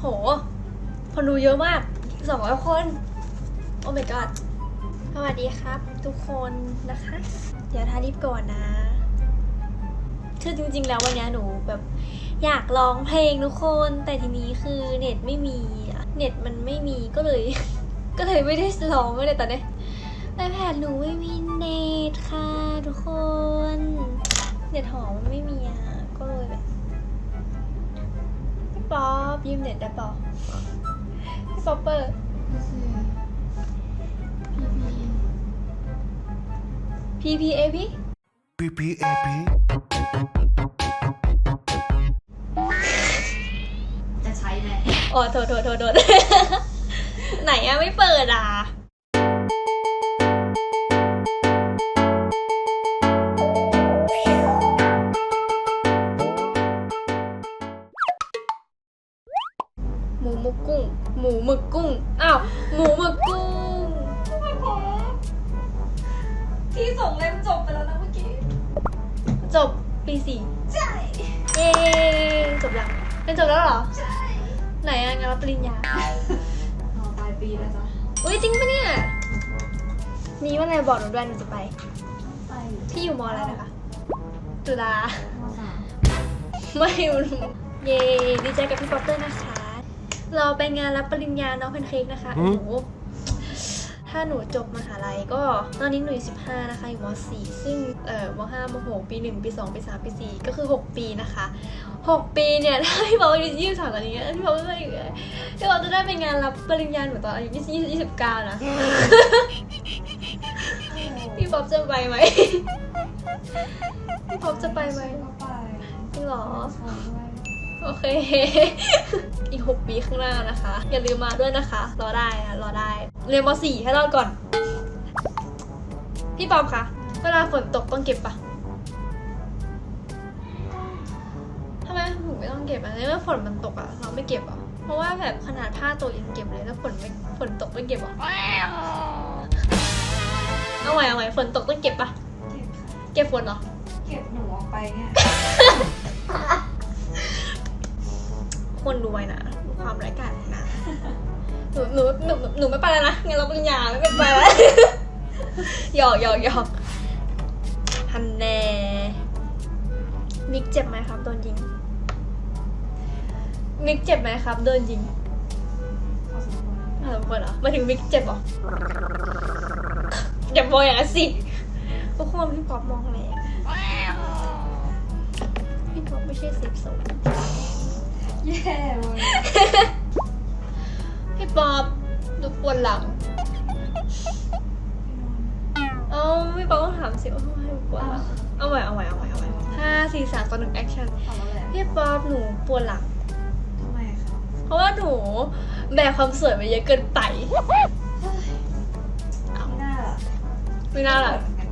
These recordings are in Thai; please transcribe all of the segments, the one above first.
โห คนดูเยอะมากสองร้อยคน โอ้ my god สวัสดีครับ ทุกคนนะคะ เดี๋ยวทาลิปก่อนนะคือจริง ๆ แล้ววันนี้หนูแบบอยากร้องเพลงทุกคน แต่ทีนี้คือเน็ตไม่มี เน็ตมันไม่มีก็เลย ก็เลยไม่ได้ร้องเลยตอนนี้ไอแพดหนูไม่มีเน็ต อปยืมเน็ตได้ปะพี่ป๊อปเปอร์พีพี PPAP PPAP จะใช้ไหมอ๋อโทษโทษโทษโทษ ไหนอะไม่เปิดอะ หมูหมึกกุ้ง หมูหมึกกุ้ง อ้าว หมูหมึกกุ้ง ที่ส่งเล่มจบไปแล้วนะเมื่อกี้ จบปีสี่ใช่ เย้จบยังเรียนจบแล้วเหรอ ใช่ ไหนอะงานรับปริญญารอปลายปีแล้วจ้ะอุ้ยจริงปะเนี่ย มีว่าอะไรบอกหนูด้วยหนูจะไป ไปพี่อยู่มออะไรนะคะ จุฬา มสาม ไม่เย่ดีใจกับพี่ป๊อปเตอร์นะคะ เราไปงานรับปริญญาน้องแพนเค้กนะคะหืหมนูถ้าหนูจบมหาลัยก็ตอนนี้หนูอยู่15 นะคะอยู่ม .4 ซึ่งเอ่อม .5 ม .6 ปี 1 ปี 2 ปี 3 ปี 4 ก็คือ 6 ปีนะคะ 6 ปีเนี่ยถ้าพี่ป๊อปอายุ23ตอนนี้พี่ป๊อปก็อยู่พี่ป๊อปจะได้ไปงานรับปริญญาหนูตอนอายุ20 29นะพี่ป๊อปจะไปไหมพี่ป๊อปจะไปไหมก็ไปจริงเหรอชวนด้วยโอเคอีก6 ปีข้างหน้านะคะ อย่าลืมมาด้วยนะคะ รอได้นะรอได้ เรียนม .4 ให้รอดก่อน พี่ป๊อปคะเวลาฝนตกต้องเก็บปะทำไมถึงไม่ต้องเก็บอะในเมื่อฝนมันตกอะเราไม่เก็บอะเพราะว่าแบบขนาดผ้าตกยังเก็บเลยแล้วฝนไม่ฝนตกไม่เก็บอะเอาใหม่เอาใหม่ฝนตกต้องเก็บปะเก็บค่ะเก็บฝนเหรอ เก็บหนูออกไปเนี่ย คนรวยนะดู ความไร้กาจของนางหนูหนูหนูหนูไม่ไปแล้วนะงั้นเราปริญญาไม่เป็ไปแล้วหยอกหยอกหยอกฮันแน่มิกเจ็บไหมครับโดนยิง มิกเจ็บไหมครับโดนยิงอสมควรพอสมควรเหรอมาถึงมิกเจ็บเหรออย่ามองอย่างนั้นสิทุกคนพี่ป๊อปมองแรพี่ป๊อปไม่ใช่เซฟโซนแย่เว้ย หลัง เอ้าพี่ป๊อปต้องถามสิว่าทำไมหนูปวดหลังเอาใหม่เอาใหม่เอาใหม่เอาใหม่ห้าสี่สามต่อหนึ่งแอคชั่นทำอะไรพี่ป๊อปหนูปวดหลัง ทำไมคะเพราะว่าหนูแบกความสวยไปเยอะเกินไป ไม่น่าล่ะ ไม่น่าหรอกเหมือนกัน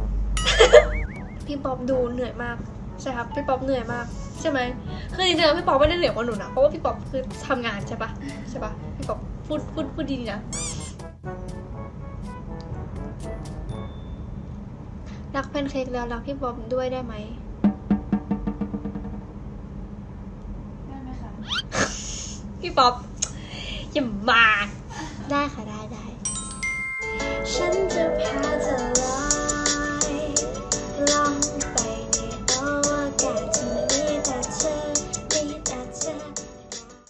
พี่ป๊อปดูเหนื่อยมาก ใช่ครับพี่ป๊อปเหนื่อยมากใช่ไหมคือจริงๆแล้วพี่ป๊อปไม่ได้เหนื่อยกว่าหนูนะเพราะว่าพี่ป๊อปคือทำงานใช่ปะใช่ปะพี่ป๊อปพูดพูดพูดดีๆนะรักแพนเค้กแล้วรักพี่ป๊อปด้วยได้ไหมได้ไหมคะพี่ป๊อปอย่ามาได้ค่ะได้ได้ฉันจะพาเธอ